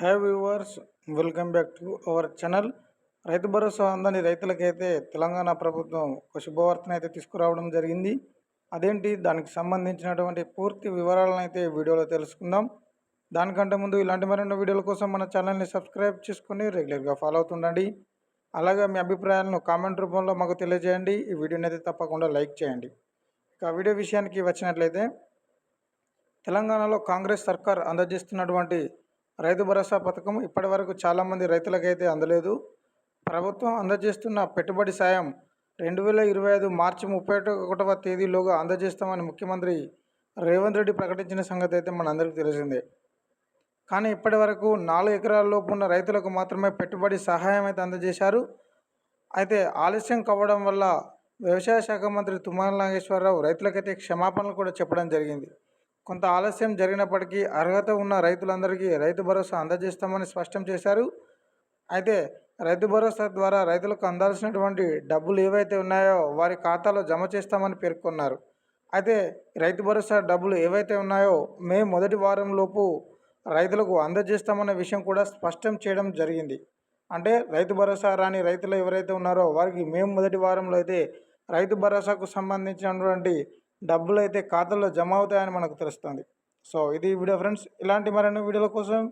Hi viewers welcome back to our channel Rythu Bharosa అందని రైతులకైతే తెలంగాణ ప్రభుత్వం ఒక శుభవార్తను అయితే తీసుకురావడం జరిగింది. అదేంటి? దానికి సంబంధించినటువంటి పూర్తి వివరాలను అయితే వీడియోలో తెలుసుకుందాం. దానికంటే ముందు ఇలాంటి మరిన్ని వీడియోల కోసం మన ఛానల్ని సబ్స్క్రైబ్ చేసుకొని రెగ్యులర్గా ఫాలో అవుతుండండి. అలాగే మీ అభిప్రాయాలను కామెంట్ రూపంలో మాకు తెలియజేయండి. ఈ వీడియోని అయితే తప్పకుండా లైక్ చేయండి. ఇక వీడియో విషయానికి వచ్చినట్లయితే తెలంగాణలో కాంగ్రెస్ సర్కార్ అందజేస్తున్నటువంటి రైతు భరోసా పథకం ఇప్పటి వరకు చాలామంది రైతులకైతే అందలేదు. ప్రభుత్వం అందజేస్తున్న పెట్టుబడి సాయం రెండు వేల ఇరవై ఐదు మార్చి ముప్పై ఒకటవ తేదీలోగా అందజేస్తామని ముఖ్యమంత్రి రేవంత్ రెడ్డి ప్రకటించిన సంగతి అయితే మనందరికీ తెలిసిందే. కానీ ఇప్పటి వరకు నాలుగు ఎకరాల లోపు ఉన్న రైతులకు మాత్రమే పెట్టుబడి సహాయం అయితే అందజేశారు. అయితే ఆలస్యం కావడం వల్ల వ్యవసాయ శాఖ మంత్రి తుమ్మల నాగేశ్వరరావు రైతులకైతే క్షమాపణలు కూడా చెప్పడం జరిగింది. కొంత ఆలస్యం జరిగినప్పటికీ అర్హత ఉన్న రైతులందరికీ రైతు భరోసా అందజేస్తామని స్పష్టం చేశారు. అయితే రైతు భరోసా ద్వారా రైతులకు అందాల్సినటువంటి డబ్బులు ఏవైతే ఉన్నాయో వారి ఖాతాలో జమ చేస్తామని పేర్కొన్నారు. అయితే రైతు భరోసా డబ్బులు ఏవైతే ఉన్నాయో మే మొదటి వారం లోపు రైతులకు అందజేస్తామన్న విషయం కూడా స్పష్టం చేయడం జరిగింది. అంటే రైతు భరోసా రాని రైతులు ఎవరైతే ఉన్నారో వారికి మేము మొదటి వారంలో అయితే రైతు భరోసాకు సంబంధించినటువంటి డబ్బులు అయితే ఖాతాలో జమ అవుతాయని మనకు తెలుస్తుంది. సో ఇది వీడియో ఫ్రెండ్స్. ఇలాంటి మరిన్ని వీడియోల కోసం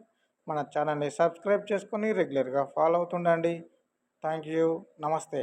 మన ఛానల్ని సబ్స్క్రైబ్ చేసుకొని రెగ్యులర్గా ఫాలో అవుతుండండి. థ్యాంక్ యూ నమస్తే.